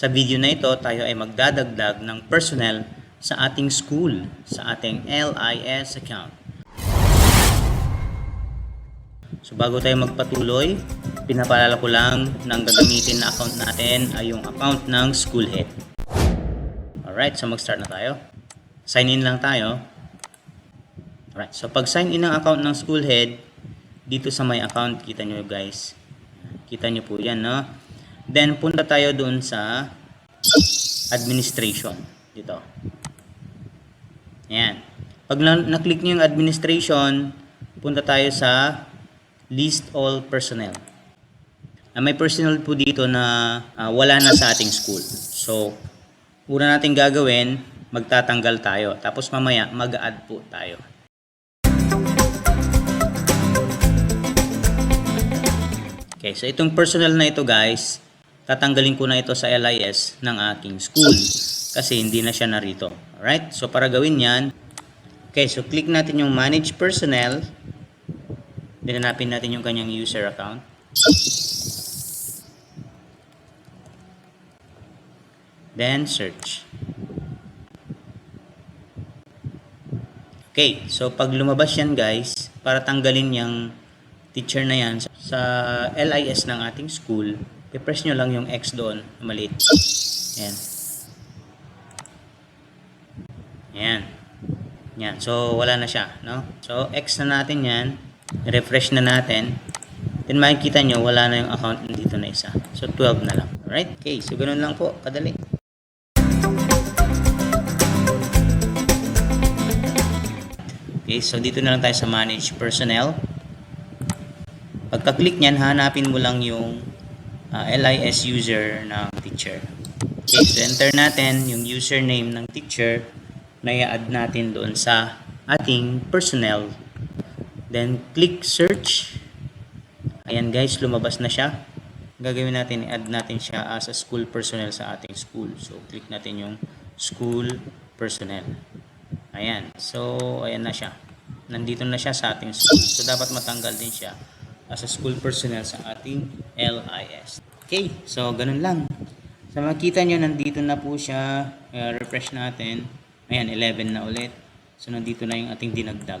Sa video na ito, tayo ay magdadagdag ng personnel sa ating school, sa ating LIS account. So bago tayo magpatuloy, pinapaalala ko lang na gagamitin na account natin ay yung account ng school head. Alright, so mag-start na tayo. Sign in lang tayo. Alright, so pag sign in ng account ng school head, dito sa my account, kita nyo guys. Kita nyo po yan, no? Then, punta tayo doon sa administration. Dito. Ayan. Pag na- na-click nyo yung administration, punta tayo sa list all personnel. Ah, may personnel po dito na ah, wala na sa ating school. So, una natin gagawin, magtatanggal tayo. Tapos mamaya, mag-add po tayo. Okay, so itong personnel na ito guys, tatanggalin ko na ito sa LIS ng aking school kasi hindi na siya narito. Alright, so para gawin yan, okay, so click natin yung manage personnel, then hanapin natin yung kanyang user account. Then search. Okay, so pag lumabas yan guys, para tanggalin yung teacher na yan sa LIS ng ating school, i-press nyo lang yung X doon, maliit. Ayan. Ayan. Yan. So, wala na siya. No? So, X na natin yan. Refresh na natin. Then, makikita nyo, wala na yung account dito na isa. So, 12 na lang. Alright? Okay. So, ganun lang po. Kadali. Okay. So, dito na lang tayo sa Manage Personnel. Pagka-click niyan, hanapin mo lang yung ah, LIS user ng teacher. Okay, so enter natin yung username ng teacher na i-add natin doon sa ating personnel. Then, click search. Ayan guys, lumabas na siya. Gagawin natin, i-add natin siya as a school personnel sa ating school. So, click natin yung school personnel. Ayan. So, ayan na siya. Nandito na siya sa ating school. So, dapat matanggal din siya as a school personnel sa ating LIS. Okay, so ganun lang. Sa makita nyo, nandito na po siya. Uh, refresh natin. Ayan, 11 na ulit. So, nandito na yung ating dinagdag.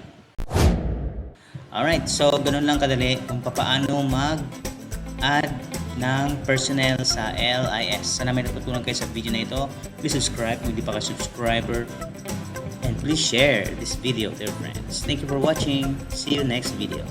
Alright, so ganun lang kadali kung paano mag-add ng personnel sa LIS. Sana may natutunan kayo sa video na ito. Please subscribe kung hindi pa ka subscriber. And please share this video with your friends. Thank you for watching. See you next video.